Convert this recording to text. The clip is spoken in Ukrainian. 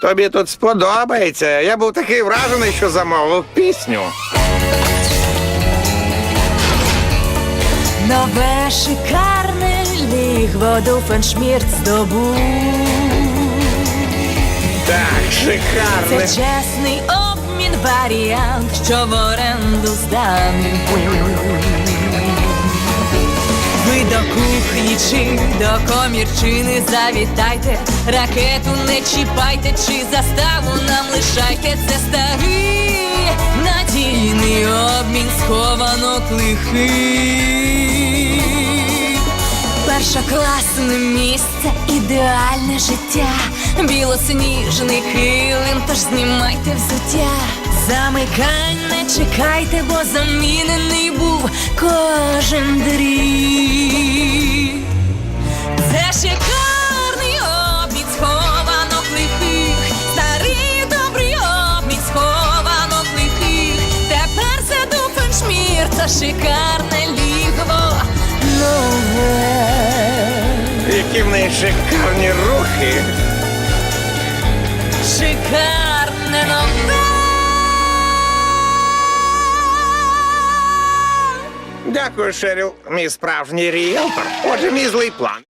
Тобі тут сподобається. Я був такий вражений, що замовив пісню. Нове шикарне лігво Дофеншмірт здобув. Так, Це шикарне. чесний обмін варіант, що в оренду зданий. До кухні чи до комірчини завітайте, ракету не чіпайте, чи заставу нам лишайте. Це старий надійний обмін схованок лихий. Першокласне місце, ідеальне життя, білосніжний килим, тож знімайте взуття. Замикань не чекайте, бо замінений був кожен дріт. Шикарне лігво нове. Які в неї шикарні рухи. Шикарне нове. Дякую, Шеріл, мій справжній ріелтор. Отже, мій злий план.